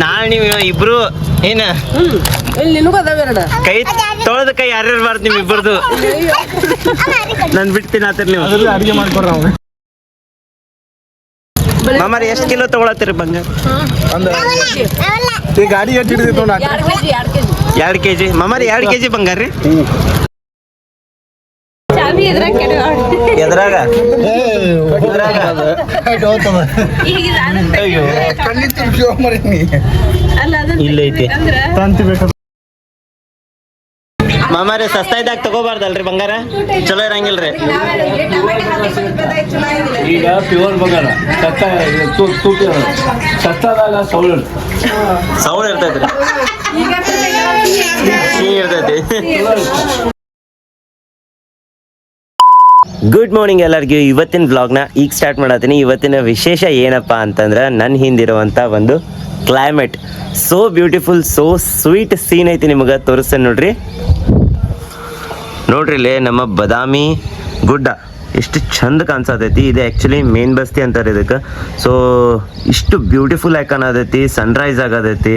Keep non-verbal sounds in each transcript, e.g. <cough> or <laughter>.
ನಾಳೆ ನೀವು ಇಬ್ರು ಏನ? ಕೈ ತೊಳೆದ ಕೈ ಯಾರ್ಯಾರು ಬಾರ್ದು ನಿಮ್ ಇಬ್ಬರದು ನಾನು ಬಿಡ್ತೀನಿ ಆತರ ನೀವು. ಅಡಿಗೆ ಮಾಡ್ಕೊಡ್ರ ಅವ್ನು. ಮಾಮಾರಿ ಎಷ್ಟು ಕಿಲೋ ತಗೊಳತ್ತೀರಿ ಬಂಗಾರ? ಈ ಗಾಡಿ ಎಷ್ಟು ನೋಡ ಎರಡು ಕೆ ಜಿ ಮಾಮಾರಿ ಎರಡು ಕೆ ಜಿ ಬಂಗಾರ ರೀ. ಎದ್ರಾಗ? ಇಲ್ಲೈತಿ ತಂತಿ ಬೇಕು ಮಾಮಾರಿ ಸಸ್ತಾ ಇದ್ದಾಗ ತಗೋಬಾರ್ದಲ್ರಿ ಬಂಗಾರ? ಚಲೋ ಇರಂಗಿಲ್ರಿ. ಈಗ ಪ್ಯೂರ್ ಬಂಗಾರ. ತೂಕ ಸೌಳು ಸೌಂಡ್ ಇರ್ತೈತ್ರಿ. ಇರ್ತೈತಿ. ಗುಡ್ ಮಾರ್ನಿಂಗ್ ಎಲ್ಲರಿಗೂ. ಇವತ್ತಿನ ಬ್ಲಾಗ್ನ ಈಗ ಸ್ಟಾರ್ಟ್ ಮಾಡತ್ತೀನಿ ಇವತ್ತಿನ ವಿಶೇಷ ಏನಪ್ಪ ಅಂತಂದ್ರೆ ನನ್ನ ಹಿಂದಿರುವಂಥ ಒಂದು climate so beautiful so sweet scene ಐತಿ ನಿಮಗೆ ತೋರಿಸ್ತೇನೆ ನೋಡ್ರಿ. ನೋಡ್ರಿ ಇಲ್ಲೇ ನಮ್ಮ ಬದಾಮಿ ಗುಡ್ಡ. ಎಷ್ಟು ಚಂದ ಕಾಣಿಸತೈತಿ. ಇದು ಆ್ಯಕ್ಚುಲಿ ಮೇನ್ ಬಸ್ತಿ ಅಂತಾರೆ ಇದಕ್ಕೆ. ಸೊ ಇಷ್ಟು ಬ್ಯೂಟಿಫುಲ್ ಆಗಿ ಕಾಣತೈತಿ ಸನ್ರೈಸ್ ಆಗತೈತಿ.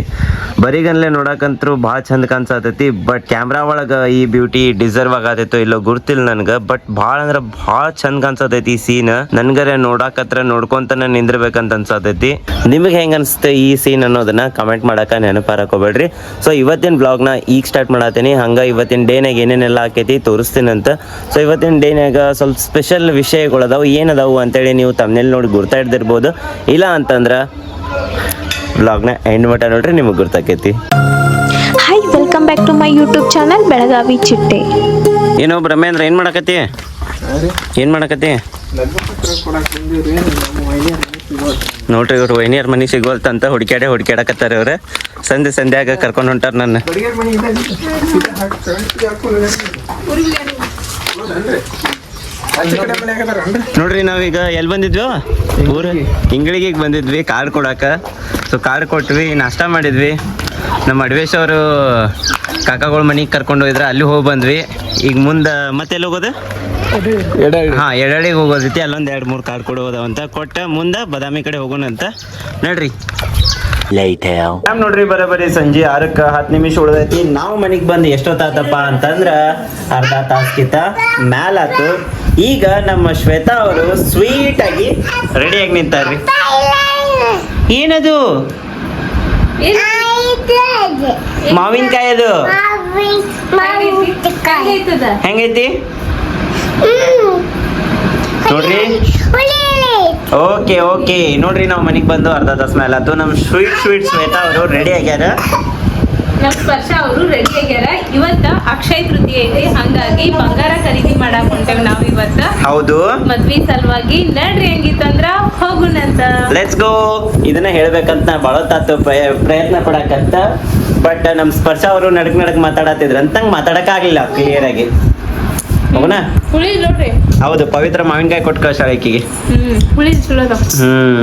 ಬರೀಗನ್ಲೆ ನೋಡಕ್ಕಂತೂ ಭಾಳ ಚಂದ ಕಾಣಿಸತೈತಿ. ಬಟ್ ಕ್ಯಾಮ್ರಾ ಒಳಗೆ ಈ ಬ್ಯೂಟಿ ಡಿಸರ್ವ್ ಆಗತೈತೋ ಇಲ್ಲೋ ಗುರ್ತಿಲ್ಲ ನನಗೆ. ಬಟ್ ಭಾಳ ಅಂದ್ರೆ ಭಾಳ ಚಂದ ಕಾಣಿಸತೈತಿ ಈ ಸೀನ್ ನನ್ಗರೆ ನೋಡಾಕತ್ರ ನೋಡ್ಕೊಂತಾನೆ ನಿಂದಿರ್ಬೇಕಂತ ಅನ್ಸತೈತಿ. ನಿಮಗೆ ಹೆಂಗೆ ಅನ್ಸುತ್ತೆ ಈ ಸೀನ್ ಅನ್ನೋದನ್ನ ಕಮೆಂಟ್ ಮಾಡಕ್ಕೆ ನೆನಪಾರಕೋಬೇಡ್ರಿ. ಸೊ ಇವತ್ತಿನ ಬ್ಲಾಗ್ನ ಈಗ ಸ್ಟಾರ್ಟ್ ಮಾಡತ್ತೀನಿ ಹಂಗೆ ಇವತ್ತಿನ ಡೇನಾಗ ಏನೇನೆಲ್ಲ ಆಕೈತಿ ತೋರಿಸ್ತೀನಿ ಅಂತ ಸೊ ಇವತ್ತಿನ ಡೇನಾಗ ಸ್ವಲ್ಪ ಸ್ಪೆಷಲ್ ವಿಷಯಗಳು ಅದಾವೆ ಏನದಾವು ಅಂತೇಳಿ ನೀವು ತಮ್ಮನೇಲಿ ನೋಡಿ ಗುರ್ತಾ ಹಿಡ್ದಿರ್ಬೋದು ಇಲ್ಲ ಅಂತಂದ್ರೆ ಬ್ಲಾಗ್ನ ಎಂಡ್ ಮಟ್ಟ ನೋಡ್ರಿ ನಿಮಗೆ ಗುರ್ತಾಕೈತಿ. Hi welcome back to my YouTube channel Belagavi ಚಿಟ್ಟೆ ಏನೋ ಬ್ರಹ್ಮೇಂದ್ರ ಏನು ಮಾಡಕತ್ತಿ? ಏನು ಮಾಡಕತ್ತಿ? ನೋಡ್ರಿ ಇವ್ರು ವೈನಿಯರ್ ಮನೆ ಸಿಗೋಲ್ತಂತ ಹುಡ್ಕ್ಯಾಡೆ ಹುಡ್ಕ್ಯಾಡಕತ್ತಾರ ಇವ್ರ. ಸಂಜೆ ಸಂಧ್ಯಾಗ ಕರ್ಕೊಂಡು ಹೊಂಟಾರ ನನ್ನ ನೋಡ್ರಿ ನಾವೀಗ ಎಲ್ಲಿ ಬಂದಿದ್ವಿ? ಊರ? ಇಂಗಳಿಗೆ ಬಂದಿದ್ವಿ ಕಾರ್ಡ್ ಕೊಡಾಕ. ಸೊ ಕಾರ್ಡ್ ಕೊಟ್ವಿ ನಾಷ್ಟ ಮಾಡಿದ್ವಿ. ನಮ್ಮ ಅಡ್ವೇಶ್ ಅವರು ಕಾಕಾಗಳ ಮನೆಗೆ ಕರ್ಕೊಂಡು ಹೋಗಿದ್ರೆ ಅಲ್ಲಿ ಹೋಗಿ ಬಂದ್ವಿ. ಈಗ ಮುಂದೆ ಮತ್ತೆ ಎಲ್ಲಿ ಹೋಗೋದು? ಹಾ ಎಡಳಿಗೆ ಹೋಗೋದೈತಿ ಅಲ್ಲೊಂದು ಎರಡು ಮೂರು ಕಾರ್ಡ್ ಕೊಡೋದವಂತ ಕೊಟ್ಟ ಮುಂದೆ ಬದಾಮಿ ಕಡೆ ಹೋಗೋಣ ಅಂತ. ನೋಡ್ರಿ. ನಮ್ ನೋಡ್ರಿ ಬರೋಬರಿ ಸಂಜೆ ಆರಕ್ಕೆ ಹತ್ತು ನಿಮಿಷ ಉಳ್ದೈತಿ. ನಾವು ಮನೆಗೆ ಬಂದು ಎಷ್ಟೊತ್ತಾತಪ್ಪ ಅಂತಂದ್ರ ಅರ್ಧ ತಾಸ್ಕಿತ ಮ್ಯಾಲಾತು ಈಗ ನಮ್ಮ ಶ್ವೇತಾ ಅವರು ಸ್ವೀಟ್ ಆಗಿ ರೆಡಿಯಾಗಿ ನಿಂತಾರ್ರಿ. ಏನದು? ಮಾವಿನಕಾಯಿ ಅದು ಹೆಂಗೈತಿ? ನೋಡ್ರಿ. ಓಕೆ ಓಕೆ ನೋಡ್ರಿ, ನಾವು ಮನೆಗೆ ಬಂದು ಅರ್ಧ ತಾಸು ಮೇಲೆ ಅದು ನಮ್ಮ ಸ್ವೀಟ್ ಸ್ವೀಟ್ ಶ್ವೇತಾ ಅವರು ರೆಡಿ ಆಗ್ಯಾರ. ನಮ್ ಸ್ಪರ್ಶ ಅವರು ರೆಡಿ ಆಗ್ಯಾರ. ಇವತ್ತ ಅಕ್ಷಯ ತೃತೀಯ ಇದೆ ಹಂಗಾಗಿ ಬಂಗಾರ ಖರೀದಿ ಮಾಡಾಕ್ ಹೊಂಟೇವ್ ನಾವ್ ಇವತ್ತ. ಹೌದು. ಮದ್ವಿ ಸಲುವಾಗಿ ನಡ್ರಿ ಹೆಂಗಿತ್ತಂದ್ರ ಹೋಗುಣಂತ ಲೆಟ್ಸ್ ಗೋ ಇದನ್ನ ಹೇಳ್ಬೇಕಂತ ನಾ ಬಹಳ ತಾತು ಪ್ರಯ- ಪ್ರಯತ್ನ ಪಡಕಂತ ಬಟ್ ನಮ್ಮ ಸ್ಪರ್ಶ ಅವರು ನಡಕ್ ನಡಕ್ ಮಾತಾಡತ್ತಿದ್ರ ಅಂತಂಗ್ ಮಾತಾಡಕ್ ಆಗ್ಲಿಲ್ಲ ಕ್ಲಿಯರ್ ಆಗಿ. ಹೋಗೋಣ ಹುಳಿ ನೋಡ್ರಿ. ಹೌದು ಪವಿತ್ರ ಮಾವಿನಕಾಯಿ ಕೊಟ್ಟು ಕಳ್ಸಾಳ ಆಕಿಗೆ ಹ್ಮ್ ಹುಳಿ ಚಲೋ. ಹ್ಮ್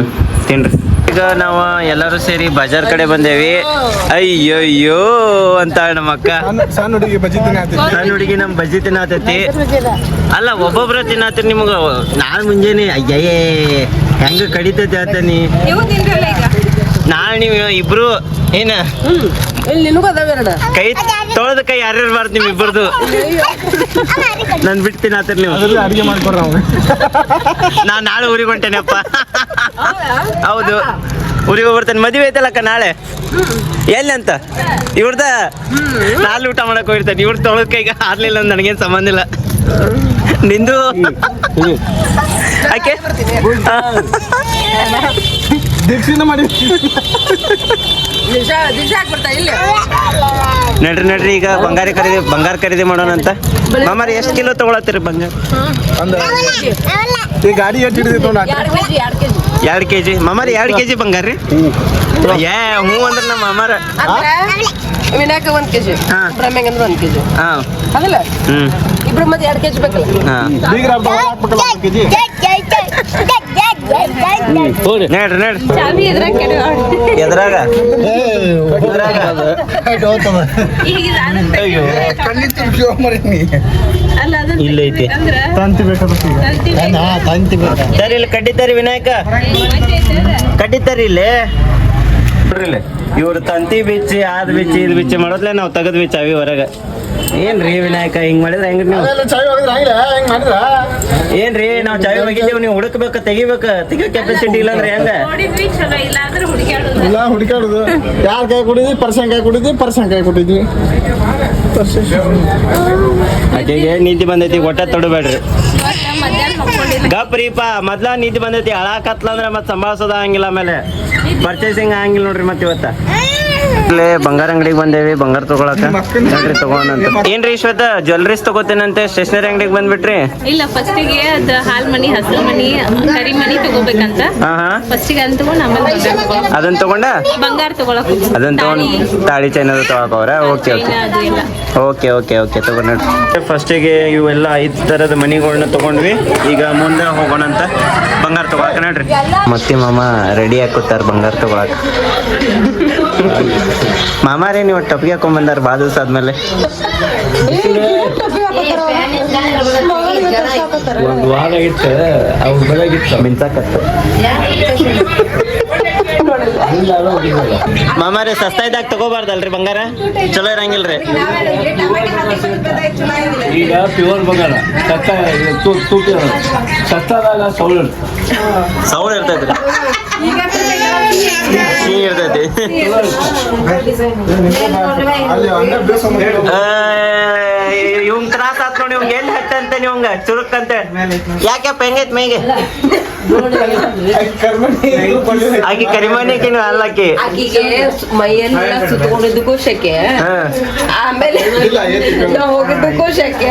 ತಿನ್ರಿ. ಈಗ ನಾವು ಎಲ್ಲರೂ ಸೇರಿ ಬಜಾರ್ ಕಡೆ ಬಂದೇವಿ. ಅಯ್ಯಯ್ಯೋ ಅಂತ ನಮ್ಮ ಅಕ್ಕ. ಸಣ್ಣ ಸಣ್ಣ ಹುಡುಗಿ ಬಜ್ಜಿ ತಿನ್ನಾತಿ ಸಣ್ಣ ಹುಡುಗಿ ನಮ್ ಬಜ್ಜಿ ತಿನ್ನತೈತಿ ಅಲ್ಲ ಒಬ್ಬೊಬ್ರ ತಿನ್ನತ್ರಿ ನಿಮ್ಗ. ನಾನ್ ಮುಂಜಾನೆ ಅಯ್ಯೇ ಹೆಂಗ ಕಡಿತೈತಿ ಆತನಿ. ನಾಳೆ ನೀವು ಇಬ್ರು ಏನ? ಕೈ ತೊಳೆದ ಕೈ ಯಾರ್ಯಾರು ಬಾರ್ದು ನಿಮ್ ಇಬ್ಬರದು? ನಾನು ಬಿಡ್ತೀನಿ ತಿನ್ನತ್ರಿ ನೀವು. ಅಡಿಗೆ ಮಾಡ್ಕೊಡ್ರ ನಾನು ನಾಳೆ ಊರಿಗೆ ಹೊಂಟೇನಪ್ಪ ಹೌದು. ಊರಿಗೆ ಹೋಗ್ಬರ್ತೇನೆ. ಮದುವೆ ಐತಲ್ಲಕ್ಕ ನಾಳೆ? ಎಲ್ಲಿ ಅಂತ ಇವ್ರದ? ನಾಳೆ ಊಟ ಮಾಡಕ್ ಹೋಗಿರ್ತೇನೆ. ಇವ್ರ ತೊಳೆದ ಕೈಗೆ ಆಗ್ಲಿಲ್ಲ ಅಂತ ನನಗೇನ್ ಸಂಬಂಧ ಇಲ್ಲ. ನಿಂದು? ಆಕೆ? ದೀಕ್ಷಿನ ಮಾಡಿ. ನಡ್ರಿ ನಡ್ರಿ ಈಗ ಬಂಗಾರ ಖರೀದಿ ಬಂಗಾರ ಖರೀದಿ ಮಾಡೋಣ ಅಂತ. ಮಾಮಾರಿ ಎಷ್ಟು ಕಿಲೋ ತಗೊಳತ್ತೀರಿ ಬಂಗಾರ? ಈ ಗಾಡಿ ಎಷ್ಟು ಹಿಡಿದಿತ್ತು ಎರಡು ಕೆ ಜಿ ಮಾಮಾರಿ ಎರಡು ಕೆ ಜಿ ಬಂಗಾರ ರೀ? ಏ ಹ್ಞೂ ಅಂದ್ರೆ ನಮ್ಮ ಮಾಮಾರ. ಅಂದ್ರೆ ವಿನಾಯಕ ಒಂದ್ ಕೆಜಿ ಜಿ ಬ್ರಹ್ಮೆಂಗ್ ಅಂದ್ರೆ ಒಂದ್ ಕೆಜಿ. ಹಾಂ. ಅದಲ್ಲ? ಹ್ಞೂ ಇಬ್ರು ಮತ್ತೆ ಎರಡು ಕೆಜಿ ಬೇಕಲ್ಲ? ಹಾಂ. ನೋಡ್ರಿ ನಡ್ರಿ. ಚಾವಿ ಎದ್ರಾಗ ಎದ್ರಾಗ? ಎದ್ರಾಗ? ಇಲ್ಲೈತಿ. ಅಂದ್ರ ತಂತಿ ತಂತಿ ಬೇಕು. ಸರಿ ಇಲ್ಲಿ ವಿನಾಯಕ. ಐತೆ ಅದ? ಇಲ್ಲಿ ನೋಡ್ರಿ ಇಲ್ಲಿ. ಇವ್ರು ತಂತಿ ಬಿಚ್ಚಿ ಆದ್ ಬಿಚ್ಚಿ ಇದ್ ಬಿಚ್ಚಿ ಮಾಡೋದ್ಲೆ ನಾವು ತಗದು ಬಿಚ್ಚಾವಿ ಹೊರಗೆ. ಏನ್ರಿ ವಿನಾಯಕ ಹಿಂಗ್ ಮಾಡಿದ್ರೆ ಹೆಂಗ್ ನೀವು? ಏನ್ ರೀ ನಾವ್ ಹೆಂಗ್ ಮಾಡಿದ್ರ? ಏನ್ರಿ ನಾವು ಚಾಯ್ ಒಗಿದ್ದೇವ್ ನೀವು ಹುಡುಕ್ಬೇಕು ತೆಗಿಬೇಕು? ತೆಗಿಯೋ ಕೆಪಾಸಿಟಿ ಇಲ್ಲ ಅಂದ್ರೆ ಹೆಂಗ? ಇಲ್ಲ ಹುಡುಕಾಡುದು ಯಾರ ಕೈ ಕುಡಿದ್ವಿ ಪರ್ಸನ್ ಕೈ ಕುಡಿದ್ವಿ ಪರ್ಸನ್ ಕೈ ಕುಡಿದ್ವಿ. ಆಕೆಗೆ ನಿದ್ದೆ ಬಂದೈತಿ ಒಟ್ಟ ತೊಡಬೇಡ್ರಿ. ಗಪ್ ರೀಪ ಮಕ್ಕೊಂಡಿಲ್ಲ ಗಪ್ರೀಪ ಮೊದ್ಲ ನಿದ್ದೆ ಬಂದೈತಿ ಹಳಾಕತ್ಲ ಅಂದ್ರೆ ಮತ್ತೆ ಸಂಭಾಳಿಸೋದ ಹಂಗಿಲ್ಲ ಆಮೇಲೆ. ಪರ್ಚೇಸಿಂಗ್ ಹಂಗಿಲ್ಲ ನೋಡ್ರಿ ಮತ್ತೆ ಇವತ್ತ. ಇಲ್ಲೇ ಬಂಗಾರ ಅಂಗಡಿಗೆ ಬಂದೇವಿ ಬಂಗಾರ ತಗೊಳಕ. ನೋಡ್ರಿ ತಗೋಣಂತ. ಏನ್ರಿ ಶ್ವೇತ ಜ್ಯುವೆಲ್ರೀಸ್ ತಗೋತೇನಂತೆ ಸ್ಟೇಷನರಿ ಅಂಗಡಿಗೆ ಬಂದ್ಬಿಟ್ರಿ? ಇಲ್ಲ ಫಸ್ಟಿಗೆ ಅದ ಹಾಲ್ ಮನಿ ಹಸಲ್ ಮನಿ ಕರಿ ಮನಿ ತಗೋಬೇಕಂತ. ಹಾ ಹಾ. ಫಸ್ಟಿಗೆ ಅದನ್ನ ತಗೊಂಡ್ ಆಮೇಲೆ ಬಂಗಾರ ತಗೊಳಕ್ ಅದನ್ನ ತಗೊಂಡ? ಬಂಗಾರ ತಗೊಳಕ್ ಅದನ್ನ ತಾಳಿ, ತಗೊಂಡ್ ತಾಳಿ. ಚೈನ್ ಅದು ತಗೋಕವ್ರ ಓಕೆ ಓಕೆ ಚೈನ ಅದು ಎಲ್ಲ ಓಕೆ ಓಕೆ ಓಕೆ ತಗೊಂಡ್ರಿ ಫಸ್ಟಿಗೆ ಇವೆಲ್ಲ ಐದು ಥರದ ಮನಿಗಳನ್ನ ತಗೊಂಡ್ವಿ. ಈಗ ಮುಂದೆ ಹೋಗೋಣ ಅಂತ ಬಂಗಾರ ತಗೊಳಕ ನೋಡ್ರಿ. ಮತ್ತೆ ಮಾಮ ರೆಡಿ ಹಾಕುತ್ತಾರ ಬಂಗಾರ ತಗೊಳಕ. ಮಾಮಾರೇ ನೀವು ಟಪ್ಗೆ ಹಾಕೊಂಡ್ ಬಂದಾರ ಭಾಳ ದಿವಸ ಆದ್ಮೇಲೆ. ಒಂದು ವಾರ ಇತ್ತು ಅವ್ರ ಬೆಳಗಿತ್ತು. ಮಿಂಚಾಕತ್ತು. ಮಾಮಾರಿ ಸಸ್ತಾ ಇದ್ದಾಗ ತಗೋಬಾರ್ದಲ್ರಿ ಬಂಗಾರ? ಚಲೋ ಇರಂಗಿಲ್ರಿ. ಈಗ ಪ್ಯೂರ್ ಬಂಗಾರ. ಸಸ್ತಾ ತೂ- ತೂಕ ಇರೋದು. ಸತ್ತದಾಗ ಸೌಳು ಇರ್ತದೆ. ಸೌಂಡ್ ಇರ್ತೈತ್ರಿ. ಇರ್ತೈತಿ ಇವಂಗ್ ತ್ರಾಸ ಆತ್ ನೋಡಿ ಇವಂಗ್ ಎಲ್ಲಿ ಹಟ್ಟಂತ ಇವಂಗ ಚುರುಕ್ ಅಂತ ಯಾಕಪ್ಪ ಹೆಂಗೈತ್ ಮೈಗೆ? ಆಕಿ ಕರಿಮಣಿಕಿನ ಅಲ್ಲಕ್ಕಿ. ಆಕಿಗೆ ಮೈಯೆಲ್ಲ ಸುತ್ತಕೊಂಡಿದ್ದಕ್ಕೂ ಶಕೆ ಆಮೇಲೆ ಹೋಗಿದ್ದಕ್ಕೂ ಶೆಕೆ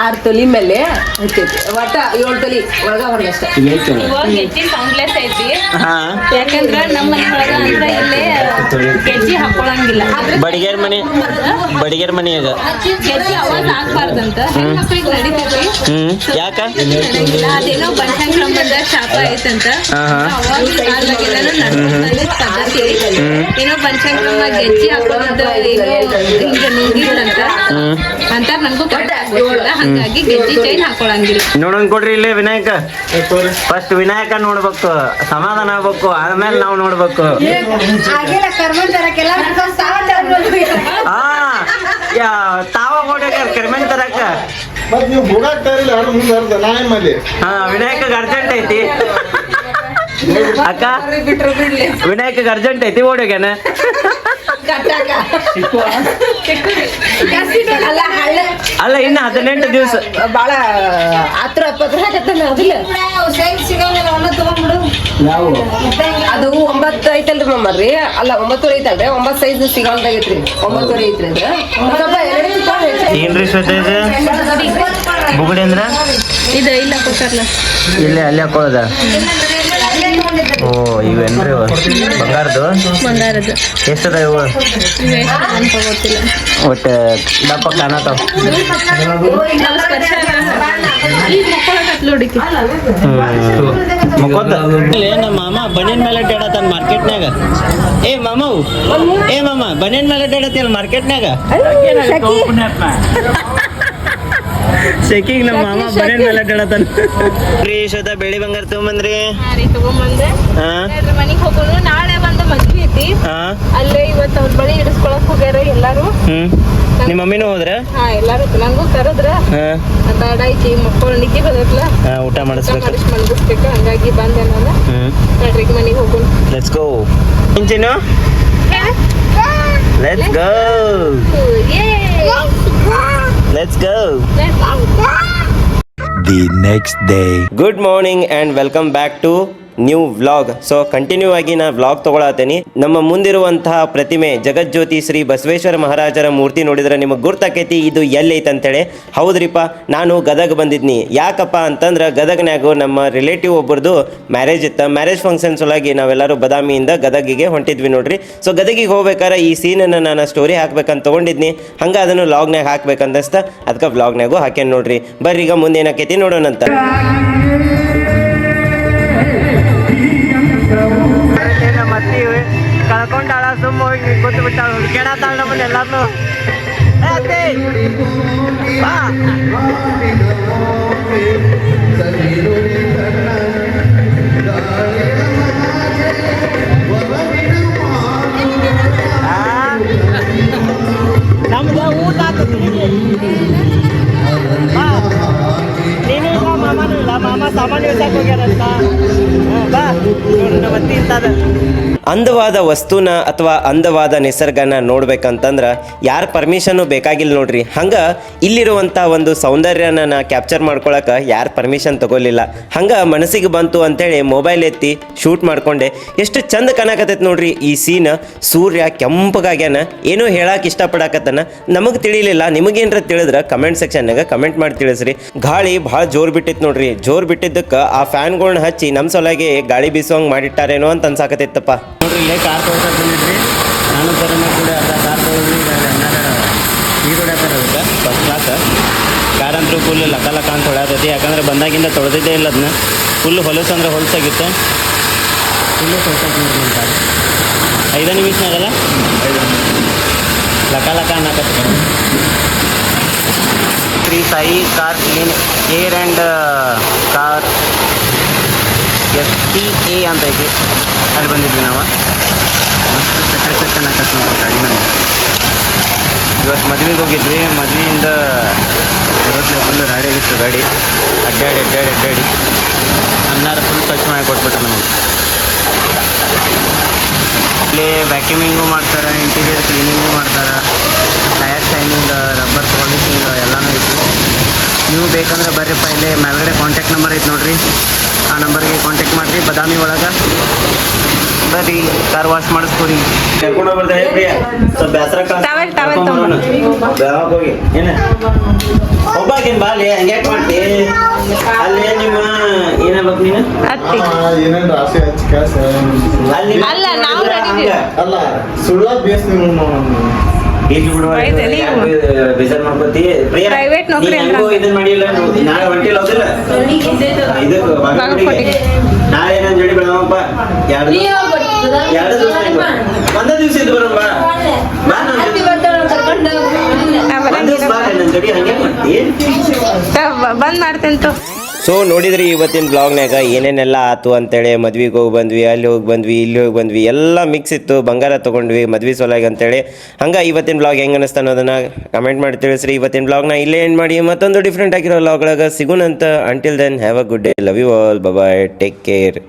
ಆರ್ ತೊಲಿ ಮೇಲೆ ಹತ್ತೈತಿ ಒಟ್ಟ ಏಳು ತೊಲಿ ಒಳಗ ಹೊರಗೆ ಅಷ್ಟೇ. ಇದೈತಲ್ಲ. ಇವಾಗ ಗೆಜ್ಜಿ ಸೌಂಡ್ಲೆಸ್ ಐತಿ. ಹಾ. ಯಾಕಂದ್ರ ನಮ್ಮ ಮನೆ ಒಳಗ ಅಂದ್ರ ಇಲ್ಲಿ ಗೆಜ್ಜಿ ಹಾಕೊಳಂಗಿಲ್ಲ. ಬಡಿಗೆರ್ ಮನೆ. ಬಡಿಗೆರ್ ಮನೆ ಈಗ. ಗೆಜ್ಜಿ ಅವಾಜ್ ಆಗ್ಬಾರ್ದಂತ ಹೆಣ್ಮಕ್ಳಿಗೆ ನಡೀತೈತಿ ಯಾಕ? ಅದೇನೋ ಸಂಬಂಧ ಶಾಪ ಐತಂತ. ಅವಾಗ ಪದ್ಧತಿ ಏನೋ ಬನಶಂಕರಮ್ಮ ಗೆಜ್ಜಿ ಹಾಕೋದು ಏನೋ ಹಿಂಗ ಹ್ಮ್. ಅಂತ ನನ್ಗೂ ಗೊತ್ತಿಲ್ಲ. ಹಂಗಾಗಿ ಗೆಜ್ಜೆ ಚೈನ್ ಹಾಕೊಳಂಗಿಲ್ಲ. ನೋಡೋಣ ಕೊಡ್ರಿ ಇಲ್ಲೇ ವಿನಾಯಕ. ಫಸ್ಟ್ ವಿನಾಯಕ ನೋಡ್ಬೇಕು ಸಮಾಧಾನ ಆಗ್ಬೇಕು ಆಮೇಲೆ ನಾವು ನೋಡ್ಬೇಕು. ಹಾ ಯಾ ತಾವ ಓಡ್ಯಾಕ ಕರಿಮೆಣ್ ತರಕ ಮತ್ ನೀವು ಹೋಗಾಕ್ತಾ ಇರಲಿಲ್ಲ ಯಾರು ಮುಂದೆ ಅರ್ಧ ನಾ ಏನ್ ಮಾಡ್ಲಿ? ಹಾ ವಿನಾಯಕ ಅರ್ಜೆಂಟ್ ಐತಿ. <laughs> ಅಕ್ಕ ವಿನಾಯಕ ಅರ್ಜೆಂಟ್ ಐತಿ ಓಡೋಗ್ಯಾನ? <laughs> ಅಲ್ಲ ಇನ್ನ ಹದಿನೆಂಟು ದಿವಸ. ಬಹಳ ಹತ್ರ ಅದು ಒಂಬತ್ತು ಐತಲ್ರಿ ಮಮ್ಮರ್ರಿ ಅಲ್ಲ ಒಂಬತ್ತುವರೆ ಐತಲ್ರಿ. ಒಂಬತ್ತು ಸೈಜ್ ಸಿಗಲ್ದಾಗೈತ್ರಿ ಒಂಬತ್ತುವರೆ ಐತ್ರಿ ಅದು. ಏನ್ರಿ ಬುಗುಡಿ ಅಂದ್ರ? ಇದು ಇಲ್ಲ ಕೊಟ್ಟಾರಲ್ಲ ಇಲ್ಲೇ ಅಲ್ಲೇ ಹಾಕೊಳ್ಳೋದ? ಓ ಇವೇನ್ರಿ ಇವು? ಬಂಗಾರದು ಬಂಗಾರದ್ದು. ಎಷ್ಟದ ಇವು? ಒಟ್ಟು ದಪ್ಪ ಕಾಣತಾವ. ನಮ್ಮ ಮಾಮ ಬನಿಯನ್ ಮೇಲೆ ಅಡ್ಡಾಡತಾನ ಮಾರ್ಕೆಟ್ನಾಗ ಏ ಮಾಮವ್ ಏ ಮಾಮ ಬನಿಯನ್ ಮೇಲೆ ಅಡ್ಡಾಡತಿಯಲ್ಲ ಮಾರ್ಕೆಟ್ನಾಗ ಶೆಕಿಗ್ ನಮ್ಮ ಮಾಮ ಬರೇನ್ ಮೇಲೆ ಅಡ್ಡಾಡತಾನ ರೀ ಶ್ವೇತ ಬೆಳಿ ಬಂಗಾರ ತಗೊಂಬಂದ್ರಿ? ಹೋಗೋನು ಮನೆಗೆ ಹೋಗೋದು ನಾಳೆ ಒಂದು ಮದ್ವಿ ಐತಿ. ಅಲ್ಲೇ ಇವತ್ತು ಅವ್ರ ಬಳಿ ಇಡಿಸ್ಕೊಳಕ್ ಹೋಗ್ಯಾರ ಎಲ್ಲಾರು. ಹ್ಮ್. ನಿಮ್ಮ ಮಮ್ಮಿನೂ ಹೋದ್ರ? ಹಾ ಎಲ್ಲಾರು ನಂಗೂ ಕರೆದ್ರ. ಮಾತಾಡ ಐತಿ ಮಕ್ಕಳು ನಿದ್ದೆ ಬದತ್ಲ ಊಟ ಮಾಡಿಸ್ಬೇಕು. ಮಾಡಿಸ್ ಮಲಗಿಸ್ಬೇಕು ಹಂಗಾಗಿ ಬಂದೆ ನಾನು. ನಡ್ರಿ ಮನೆಗೆ ಹೋಗೋಣ let's go ಇಂಚಿನು let's go Let's go. Let's go. The next day. Good morning and welcome back to new vlog. So continue ಆಗಿ ನಾ ವ್ಲಾಗ್ ತಗೊಳತೇನಿ. ನಮ್ಮ ಮುಂದಿರುವಂತಹ ಪ್ರತಿಮೆ ಜಗಜ್ಯೋತಿ ಶ್ರೀ ಬಸವೇಶ್ವರ ಮಹಾರಾಜರ ಮೂರ್ತಿ ನೋಡಿದ್ರೆ ನಿಮಗೆ ಗುರ್ತಾಕೈತಿ, ಇದು ಎಲ್ಲೈತೆ ಅಂತೇಳಿ. ಹೌದ್ರಿಪ್ಪ, ನಾನು ಗದಗ ಬಂದಿದ್ನಿ. ಯಾಕಪ್ಪ ಅಂತಂದ್ರೆ ಗದಗ್ನ್ಯಾಗು ನಮ್ಮ ರಿಲೇಟಿವ್ ಒಬ್ಬರದು ಮ್ಯಾರೇಜ್ ಇತ್ತು. ಮ್ಯಾರೇಜ್ ಫಂಕ್ಷನ್ ಸಲುವಾಗಿ ನಾವೆಲ್ಲರೂ ಬದಾಮಿಯಿಂದ ಗದಗಿಗೆ ಹೊಂಟಿದ್ವಿ ನೋಡ್ರಿ. ಸೊ ಗದಗಿಗೆ ಹೋಗ್ಬೇಕಾದ್ರೆ ಈ ಸೀನನ್ನು ನಾನು ಸ್ಟೋರಿ ಹಾಕ್ಬೇಕಂತ ತೊಗೊಂಡಿದ್ನಿ. ಹಂಗೆ ಅದನ್ನು ವ್ಲಾಗ್ನಾಗ ಹಾಕ್ಬೇಕಂತ ಅದಕ್ಕೆ ವ್ಲಾಗ್ನಾಗೂ ಹಾಕ್ಯಾನ ನೋಡ್ರಿ. ಬರ್ರಿ ಈಗ ಮುಂದೆ ಏನಾಕೈತಿ ನೋಡೋಣಂತ. ನಡ್ಕೊಂಡಾಳ ಸುಮ್ಮ ಹೋಗಿ ನೀನು ಗೊತ್ತು ಬಿಟ್ಟಾಳ ಹುಡುಕೇಡ ತಾಳ ನಮ್ಮನ್ನ ಎಲ್ಲಾರನು ಬಾ ಅಂದವಾದ ವಸ್ತುನ ಅಥವಾ ಅಂದವಾದ ನಿಸರ್ಗನ ನೋಡ್ಬೇಕಂತಂದ್ರೆ ಯಾರ ಪರ್ಮಿಷನ್ನು ಬೇಕಾಗಿಲ್ಲ ನೋಡ್ರಿ. ಹಂಗೆ ಇಲ್ಲಿರುವಂಥ ಒಂದು ಸೌಂದರ್ಯನ ನಾ ಕ್ಯಾಪ್ಚರ್ ಮಾಡ್ಕೊಳಕ್ಕೆ ಯಾರು ಪರ್ಮಿಷನ್ ತಗೋಲಿಲ್ಲ. ಹಂಗೆ ಮನಸ್ಸಿಗೆ ಬಂತು ಅಂತೇಳಿ ಮೊಬೈಲ್ ಎತ್ತಿ ಶೂಟ್ ಮಾಡ್ಕೊಂಡೆ. ಎಷ್ಟು ಚಂದ ಕಾಣಕತ್ತೈತೆ ನೋಡ್ರಿ ಈ ಸೀನ್ ಸೂರ್ಯ ಕೆಂಪಗಾಗ್ಯಾನ. ಏನೋ ಹೇಳಕ್ ಇಷ್ಟಪಡಕತ್ತನ. ನಮಗೆ ತಿಳಿಲಿಲ್ಲ. ನಿಮಗೇನ್ರ ತಿಳಿದ್ರ ಕಮೆಂಟ್ ಸೆಕ್ಷನ್ನಾಗ ಕಮೆಂಟ್ ಮಾಡಿ ತಿಳಿಸ್ರಿ. ಗಾಳಿ ಭಾಳ ಜೋರು ಬಿಟ್ಟಿತ್ತು ನೋಡ್ರಿ. ಜೋರು ಬಿಟ್ಟಿದ್ದಕ್ಕೆ ಆ ಫ್ಯಾನ್ಗಳ್ನ ಹಚ್ಚಿ ನಮ್ಮ ಸಲುವಾಗಿ ಗಾಳಿ ಬೀಸುವಂಗೆ ಮಾಡಿಟ್ಟಾರೇನೋ ಅಂತ ಅನ್ಸಾಕತ್ತೈತಪ್ಪ. ನೋಡ್ರಿ ಇಲ್ಲೇ ಕಾರ್ ತೊಗೊಳಕ್ ಬಂದಿದ್ರಿ. ನಾನು ಬರೋಣ ಕೂಡ ಅರ್ಧ ಕಾರ್ ತೊಗೊಳ್ರಿ ನೀರು ಹೊಡ್ಯಾತಾರ ಅದಕ್ಕೆ ಫಸ್ಟ್ ಕ್ಲಾಸ್ ಕಾರ್ ಅಂತೂ ಫುಲ್ ಲಕ ಲಕ ಅಂತ ಹೊಡ್ಯಾತೈತಿ. ಯಾಕಂದ್ರೆ ಬಂದಾಗಿಂದ ತೊಳೆದಿದ್ದೇ ಇಲ್ಲ ಅದನ್ನ ಫುಲ್ ಹೊಲಸು ಅಂದ್ರೆ ಹೊಲಸಾಗಿತ್ತು ಫುಲ್ಲು ಹೊಲಸಾಗಿ ನಿಮಿಷ ಕಾರ್ ಐದು ನಿಮಿಷನಾಗಲ್ಲ ಲಕ ಲಕ ಅನ್ನಕತ್ತ. Shri Sai car clean air and car T A ಅಂತ ಐತಿ. ಅಲ್ಲಿ ಬಂದಿದ್ವಿ ನಾವು. ಮಸ್ತ್ ಸಕ್ಕರೆ ಸಕ್ಕರೆ ಕಟ್ ಗಾಡಿ ಮೇಲೆ ಇವತ್ತು ಮದುವೆಗೆ ಹೋಗಿದ್ವಿ. ಮದುವೆಯಿಂದ ಇವತ್ತು ಫುಲ್ ರಾಡಿ ಆಗಿತ್ತು ಗಾಡಿ. ಅಡ್ಡಾಡಿ ಅಡ್ಡಾಡಿ ಅಡ್ಡಾಡಿ. ಅನ್ನಾರ ಫುಲ್ ಟಚ್ ಮಾಡಿ ಕೊಟ್ಬಿಟ್ರು ನಮಗೆ. ಇಲ್ಲಿ ವ್ಯಾಕ್ಯೂಮಿಂಗು ಮಾಡ್ತಾರೆ ಇಂಟೀರಿಯರ್ ಕ್ಲೀನಿಂಗು ಮಾಡ್ತಾರೆ. ಟೈರ್ ಶೈನಿಂಗ್ ರಬ್ಬರ್ ಪಾಲಿಶಿಂಗ್ ನೀವು ಬೇಕಂದ್ರೆ ಬರ್ರಿಪ್ಪ ಇಲ್ಲಿ ಮೇಲ್ಗಡೆ ಕಾಂಟ್ಯಾಕ್ಟ್ ನಂಬರ್ ಐತೆ ನೋಡ್ರಿ. ಆ ನಂಬರ್ಗೆ ಕಾಂಟ್ಯಾಕ್ಟ್ ಮಾಡಿರಿ ಬದಾಮಿ ಒಳಗೆ. ಬರ್ರಿ ಕಾರ್ ವಾಶ್ ಮಾಡಿಸ್ಕೊಡಿ. ಹೋಗಿ ಏನ? ಬಾಲಿ ಮಾಡ್ತಿ? ಅಲ್ಲಿ ನಿಮ್ಮ ಏನಾಗ್ಬೇಕು ನೀನು? ಸುಳ್ಳ ಬೇಸ್ ನೀವು ಇಲ್ಲಿ ಬಿಡುವ ಎಲ್ಲಿ ಇವು? ಬೇಜಾರ್ ಮಾಡ್ಕೋತಿ? ಪ್ರಿಯ Private ನೌಕರಿ ಅಂತ. ಹೆಂಗೋ ಇದನ್ನ ಮಾಡಿಲ್ಲ ನಾಳೆ ಹೊಂಟಿಲ್ಲ ಹೋದಿಲ್ಲ? ಇದಕ್ಕೆ ಬಾಗಲಕೋಟೆಗೆ ಬಾಗಲಕೋಟೆಗೆ. ನಾಳೆ ಏನಂತ ಜೋಡಿ ಬಿಡವಪ್ಪ ಎರಡು ಎರಡು ದಿವಸ ಒಂದೇ ದಿವಸ ಇದ್ದು ಬರೋಣ ಬಾ. ಬಾ ನನ್ ಜೊತೆ. ಒಂದ್ ದಿವ್ಸ ಬಾ. ನನ್ನ ಜೋಡಿ ಬಂದ್ ಮಾಡ್ತೇನೆ ಸೊ ನೋಡಿದ್ರಿ ಇವತ್ತಿನ ಬ್ಲಾಗ್ನಾಗ ಏನೇನೆಲ್ಲ ಆತು ಅಂತೇಳಿ. ಮದ್ವಿಗೆ ಹೋಗಿ ಬಂದ್ವಿ, ಅಲ್ಲಿ ಹೋಗಿ ಬಂದ್ವಿ, ಇಲ್ಲಿ ಹೋಗಿ ಬಂದ್ವಿ, ಎಲ್ಲ ಮಿಕ್ಸ್ ಇತ್ತು. ಬಂಗಾರ ತೊಗೊಂಡ್ವಿ, ಮದ್ವೆ ಸೊಲಾಗಿ ಅಂತೇಳಿ. ಹಂಗೆ ಇವತ್ತಿನ ಬ್ಲಾಗ್ ಹೆಂಗೆ ಅನಿಸ್ತಾ ಅನ್ನೋದನ್ನ ಕಮೆಂಟ್ ಮಾಡಿ ತಿಳಿಸ್ರಿ. ಇವತ್ತಿನ ಬ್ಲಾಗ್ನ ಇಲ್ಲೇ ಏನು ಮಾಡಿ. ಮತ್ತೊಂದು ಡಿಫ್ರೆಂಟ್ ಆಗಿರೋ ಬ್ಲಾಗ್ಗಳಾಗ ಸಿಗುನಂತ. Until then have a good day love you all bye take care